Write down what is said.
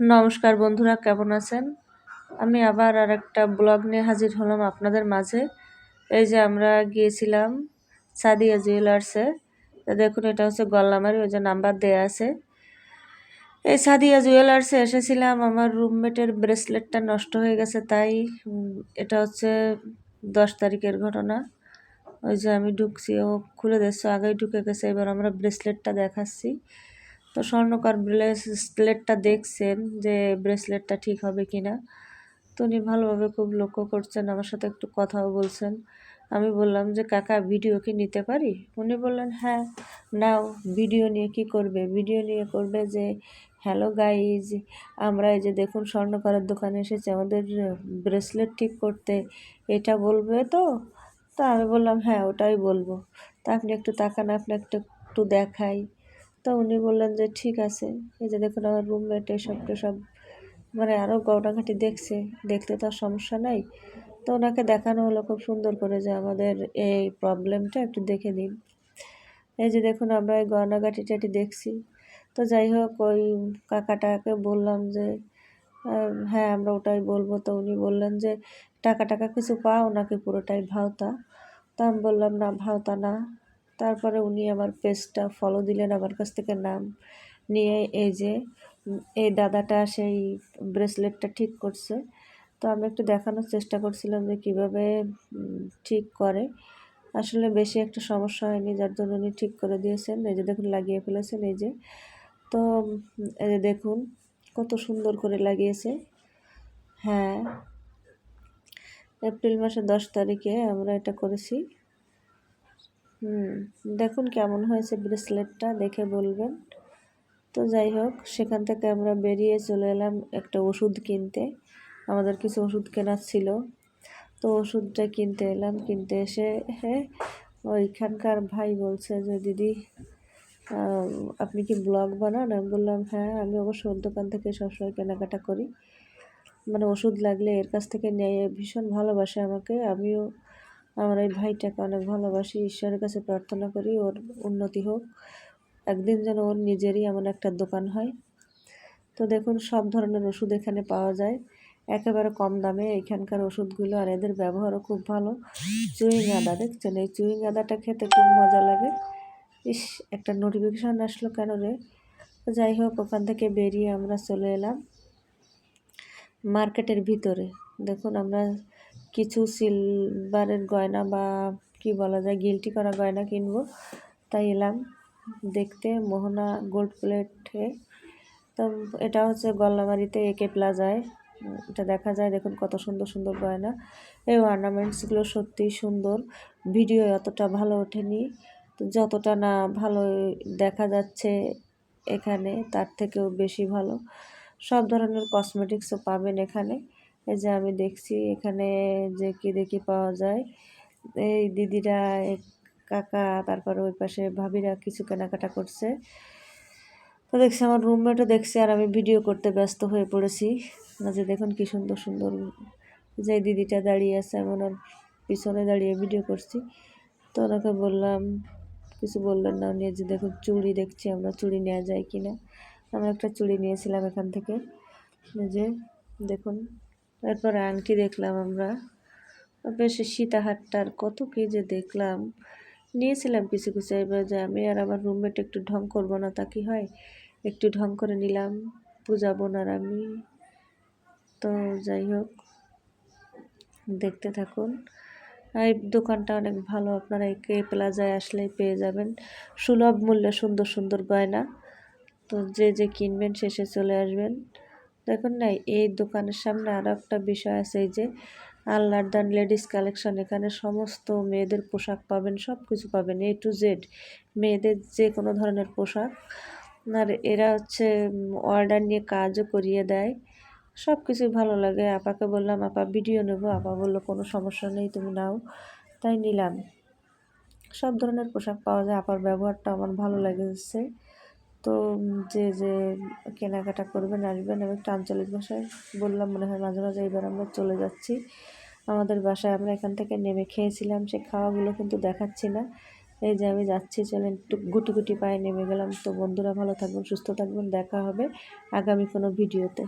নমস্কার বন্ধুরা, কেমন আছেন? আমি আবার আর একটা ব্লগ নিয়ে হাজির হলাম আপনাদের মাঝে। এই যে আমরা গিয়েছিলাম সাদিয়া জুয়েলার্সে দেখুন, এটা হচ্ছে গল্লামারি, ওই যে নাম্বার দেয়া আছে। এই সাদিয়া জুয়েলার্সে এসেছিলাম, আমার রুমমেটের ব্রেসলেটটা নষ্ট হয়ে গেছে, তাই এটা হচ্ছে দশ তারিখের ঘটনা। ওই যে আমি ঢুকছি, ও খুলে দিচ্ছে আগেই ঢুকে গেছে, এবার আমরা ব্রেসলেটটা দেখাচ্ছি। তো স্বর্ণকার ব্রেসলেটটা দেখছেন যে ব্রেসলেটটা ঠিক হবে কি না? তো উনি ভালোভাবে খুব লক্ষ্য করছেন, আমার সাথে একটু কথাও বলছেন। আমি বললাম যে, কাকা, ভিডিও কি নিতে পারি? উনি বললেন হ্যাঁ নাও, ভিডিও নিয়ে কি করবে? ভিডিও নিয়ে করবে যে, হ্যালো গাইজ, আমরা এই যে দেখুন স্বর্ণকারের দোকানে এসেছি, আমাদের ব্রেসলেট ঠিক করতে এটা বলবে তো? তা আমি বললাম হ্যাঁ ওটাই বলব। তা আপনি একটু তাকান আপনি একটু একটু দেখাই। তো উনি বললেন যে, ঠিক আছে। এই যে দেখুন আমার রুমমেট এসব টেসব মানে আরও গয়নাঘাটি দেখছে। দেখতে তো সমস্যা নাই। তো ওনাকে দেখানো হলো খুব সুন্দর করে যে, আমাদের এই প্রবলেমটা একটু দেখে দিন এই যে দেখুন আমরা এই গয়নাঘাটি টাটি দেখছি। তো যাই হোক, ওই কাকাটাকে বললাম যে হ্যাঁ আমরা ওটাই বলব। তো উনি বললেন যে টাকা টাকা কিছু পাও নাকি পুরোটাই ভাওতা? তা আমি বললাম, না, ভাওতা না। তারপরে উনি আমার পেজটা ফলো দিলেন আমার কাছ থেকে নাম নিয়ে এই যে এই দাদাটা সেই ব্রেসলেটটা ঠিক করছে। তো আমি একটু দেখানোর চেষ্টা করছিলাম যে কীভাবে ঠিক করে। আসলে বেশি একটা সমস্যা হয়নি, যার জন্য উনি ঠিক করে দিয়েছেন। এই যে দেখুন, লাগিয়ে ফেলেছেন এই যে। তো, এই যে দেখুন, কত সুন্দর করে লাগিয়েছে। হ্যাঁ এপ্রিল মাসের দশ তারিখে আমরা এটা করেছি। হুম, দেখুন কেমন হয়েছে ব্রেসলেটটা, দেখে বলবেন। তো যাই হোক, সেখান থেকে আমরা বেরিয়ে চলে এলাম একটা ওষুধ কিনতে। আমাদের কিছু ওষুধ কেনার ছিল। তো ওষুধটা কিনতে এলাম, কিনতে এসে হ্যাঁ ওইখানকার ভাই বলছে যে, দিদি আপনি কি ব্লগ বানান? আমি বললাম হ্যাঁ আমি অবশ্য ওর দোকান থেকে সবসময় কেনাকাটা করি। মানে ওষুধ লাগলে এর কাছ থেকে নেয়, ভীষণ ভালোবাসে আমাকে। আমিও আমার এই ভাইটাকে অনেক ভালোবাসি, ঈশ্বরের কাছে প্রার্থনা করি ওর উন্নতি হোক। একদিন যেন ওর নিজেরই এমন একটা দোকান হয়। তো দেখুন, সব ধরনের ওষুধ এখানে পাওয়া যায়। একেবারে কম দামে এখানকার ওষুধগুলো আর এদের ব্যবহারও খুব ভালো। চুইং আদা, দেখছেন? এই চুইং আদাটা খেতে খুব মজা লাগে। ইস, একটা নোটিফিকেশান আসলো কেন রে? যাই হোক, ওখান থেকে বেরিয়ে আমরা চলে এলাম মার্কেটের ভিতরে। দেখুন, আমরা কিছু সিলভারের গয়না বা কি বলা যায় গিলটি করা গয়না কিনবো। তাই এলাম দেখতে মোহনা গোল্ড প্লেটে তো এটা হচ্ছে গল্লামারিতে একে প্লাজায় এটা দেখা যায়, দেখুন কত সুন্দর সুন্দর গয়না। এই অর্নামেন্টসগুলো সত্যিই সুন্দর। ভিডিও অতটা ভালো ওঠেনি। তো যতটা না ভালো দেখা যাচ্ছে এখানে, তার থেকেও বেশি ভালো। সব ধরনের কসমেটিক্সও পাবেন এখানে। এই যে আমি দেখছি এখানে যে কি দেখি পাওয়া যায়। এই দিদিরা কাকা, তারপরে ওই পাশে ভাবিরা কিছু কেনাকাটা করছে। তো দেখছি আমার রুমমেটও দেখছি আর আমি ভিডিও করতে ব্যস্ত হয়ে পড়েছি। যে দেখুন কি সুন্দর সুন্দর যে দিদিটা দাঁড়িয়ে আছে, আমি ওনার পিছনে দাঁড়িয়ে ভিডিও করছি। তো ওনাকে বললাম, কিছু বললেন না উনি যে দেখুন চুড়ি দেখছি, আমরা চুড়ি নেওয়া যায় কি না আমরা একটা চুড়ি নিয়েছিলাম এখান থেকে। যে দেখুন এরপর আংটি দেখলাম আমরা। বেশ সীতাহারটার কত কি যে দেখলাম। নিয়েছিলাম কিছু কিছু, এবার যে আমি আর আমার রুমমেট একটু ঢং করব না তা কি হয়? একটু ঢং করে নিলাম পূজা বোন আর আমি। তো যাই হোক, দেখতে থাকুন। এই দোকানটা অনেক ভালো, আপনারা কে প্লাজায় আসলেই পেয়ে যাবেন। সুলভ মূল্যে সুন্দর সুন্দর গয়না। তো যে যে কিনবেন শেষে চলে আসবেন। দেখুন না, এই দোকানের সামনে আরও একটা বিষয় আছে, এই যে আল্লাহর দান, লেডিস কালেকশন, এখানে সমস্ত মেয়েদের পোশাক পাবেন সব কিছু পাবেন এ টু জেড মেয়েদের যে কোনো ধরনের পোশাক। আর এরা হচ্ছে অর্ডার নিয়ে কাজও করিয়ে দেয় সব কিছুই ভালো লাগে। আপাকে বললাম, আপা ভিডিও নেব। আপা বলল, কোনো সমস্যা নেই, তুমি নাও। তাই নিলাম। সব ধরনের পোশাক পাওয়া যায়, আপার ব্যবহারটা আমার ভালো লেগেছে। তো যে যে কেনাকাটা করবেন, আসবেন আমি একটু আঞ্চলিক ভাষায় বললাম, মনে হয় মাঝে মাঝে এবার আমরা চলে যাচ্ছি। আমাদের বাসায় আমরা এখান থেকে নেমে খেয়েছিলাম, সে খাওয়াগুলো কিন্তু দেখাচ্ছি না। এই যে আমি যাচ্ছি, চলেন একটু গুটি গুটি পায়ে নেমে গেলাম। তো বন্ধুরা ভালো থাকবেন, সুস্থ থাকবেন, দেখা হবে আগামী কোনো ভিডিওতে।